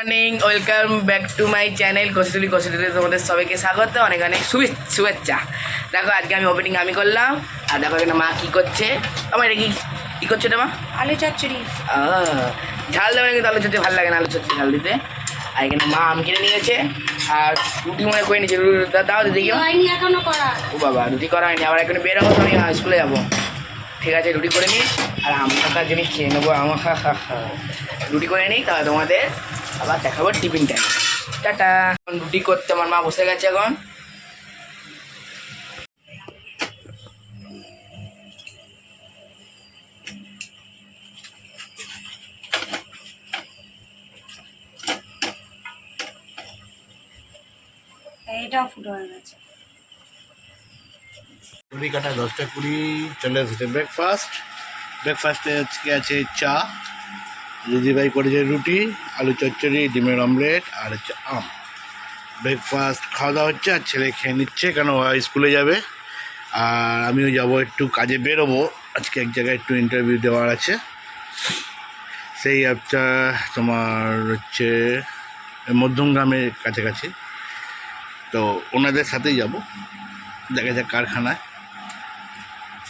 Morning welcome back to my channel Kasuli কসুলিতে তোমাদের সবাইকে স্বাগত অনেক অনেক শুভে- শুভেচ্ছা। দেখো আজকে আমি ওপেনিং আমি করলাম আর দেখো এখানে মা কী করছে। আমার এটা কি কী করছে এটা মা? আলু চচ্চড়ি। ঝাল দেবে কিন্তু আলু চচ্চড়ি? ভালো লাগে না আলু চচ্চড়ি ঝাল দিতে। আর এখানে মা আম কিনে নিয়েছে আর রুটি মনে করে নিয়েছে। দাও দিদি ও বাবা রুটি করা হয়নি। আবার এখন বেরোবো আমি স্কুলে যাব। ঠিক আছে রুটি করে নিই আর আম থাকার জিনিস খেয়ে নেব। আমার হা হা হা। রুটি করে নিই তাহলে তোমাদের আবার দেখাবো টিফিন টাইম টাটা। এখন রুটি করতে আমার মা বসে গেছে এখন। এটাও ফুটো হয়ে গেছে। কুড়ি কাটা দশটা কুড়ি চলে এসেছে ব্রেকফাস্ট ব্রেকফাস্টে আজকে আছে চা। দিদিভাই করেছে রুটি, আলু চচ্চড়ি, ডিমের অমলেট আর হচ্ছে আম। ব্রেকফাস্ট খাওয়া দাওয়া হচ্ছে আর ছেলে খেয়ে নিচ্ছে কেন স্কুলে যাবে। আর আমিও যাব একটু কাজে বেরোবো। আজকে এক জায়গায় একটু ইন্টারভিউ দেওয়ার আছে। সেই অ্যাপটা তোমার হচ্ছে মধ্যমগ্রামের কাছাকাছি। তো ওনাদের সাথেই যাব। দেখা যাক কারখানায়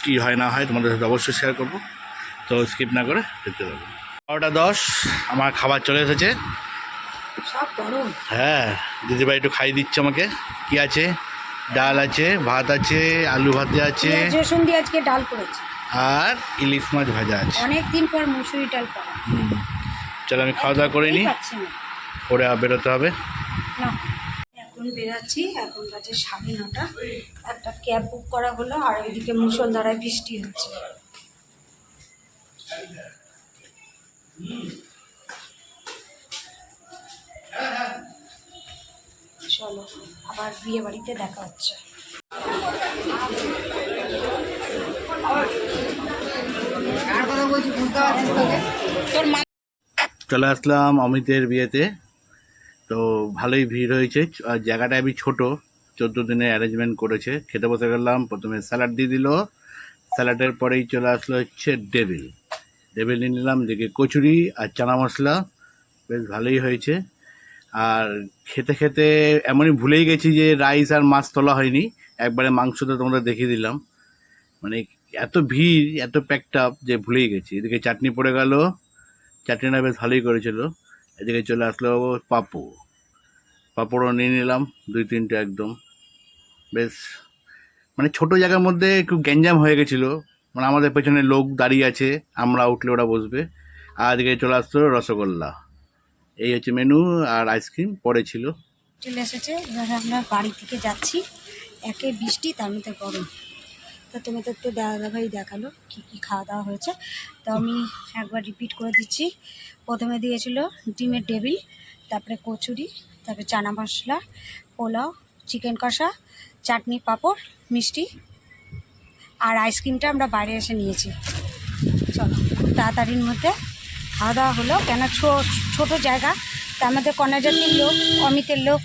কী হয় না হয় তোমাদের সাথে অবশ্যই শেয়ার করব। তো স্কিপ না করে দেখতে পাবো বারোটা দশ আমার খাবার চলে এসেছে। হ্যাঁ দিদিভাই একটু খাইয়ে দিচ্ছে আমাকে। কি আছে? ডাল আছে ভাত আছে আলু ভাতে আছে। পেঁয়াজ রসুন দিয়ে আজকে ডাল করেছি। আর ইলিশ মাছ ভাজা আছে। অনেক দিন পর মুসুরি ডাল করা। চলো আমি খাওয়া দাওয়া করে নিই। পরে বেরোতে হবে। এখন বেরাচ্ছি এখন বাজে সাড়ে নটা। একটা ক্যাব বুক করা হলো আর ওইদিকে মুসলধারায় বৃষ্টি হচ্ছে। চলো আবার বিয়ে বাড়িতে দেখা হচ্ছে। চলে আসলাম অমিতের বিয়েতে। তো ভালোই ভিড় হয়েছে। আর জায়গাটা আমি ছোট চোদ্দ দিনে অ্যারেঞ্জমেন্ট করেছে। খেতে বসে গেলাম প্রথমে স্যালাড দিয়ে দিল। স্যালাডের পরেই চলে আসলো হচ্ছে ডেবিল নিয়ে নিলাম দেখে কচুরি আর চানা মশলা, বেশ ভালোই হয়েছে। আর খেতে খেতে এমনই ভুলেই গেছি যে রাইস আর মাছ তোলা হয়নি, একবারে মাংসটা তোমরা দেখিয়ে দিলাম। মানে এত ভিড়, এত প্যাকড আপ যে ভুলেই গেছি। এদিকে চাটনি পড়ে গেল, চাটনিটা বেশ ভালোই করেছিল। এদিকে চলে আসলো পাপু পাপড়ও নিয়ে নিলাম, দুই তিনটে একদম। বেশ মানে ছোট জায়গার মধ্যে একটু গ্যাঞ্জাম হয়ে গেছিল মানে আমাদের পেছনে লোক দাঁড়িয়ে আছে, আমরা উঠলে ওরা বসবে। আর এদিকে চলে আসলো রসগোল্লা। এই হচ্ছে মেনু আর আইসক্রিম, পরে ছিল। চলে এসেছে, এবারে আমরা বাড়ি থেকে যাচ্ছি। একে বৃষ্টি, তার মধ্যে গরম। তো তুমি তো দাদাভাই দেখাল কী কী খাওয়া দাওয়া হয়েছে। তো আমি একবার রিপিট করে দিচ্ছি। প্রথমে দিয়েছিল ডিমের টেবিল, তারপরে কচুরি, তারপরে চানা মশলা, পোলাও চিকেন কষা, চাটনি পাঁপড়, মিষ্টি। আর আইসক্রিমটা আমরা বাইরে এসে নিয়েছি। চলো তাড়াতাড়ির মধ্যে খাওয়া দাওয়া হলো। কেন ছোট জায়গা তা আমাদের কন্যাজাতির লোক অমিতের লোক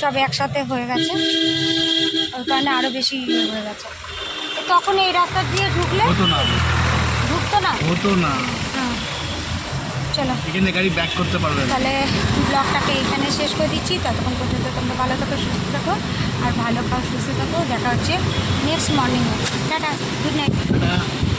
সব একসাথে হয়ে গেছে। ওই কারণে আরও বেশি ইয়ে হয়ে গেছে। তখন এই রাস্তা দিয়ে ঢুকলে ঢুকতো না? হতো না। হ্যাঁ। চলো। এখানে গাড়ি ব্যাক করতে পারবে তাহলে ব্লগটাকে এখানে শেষ করে দিচ্ছি। ততক্ষণ পর্যন্ত তোমরা ভালো থাকো সুস্থ থাকো আর ভালো খাও সুস্থ থাকো। দেখা হচ্ছে নেক্সট মর্নিংয়ে টাটা গুড নাইট না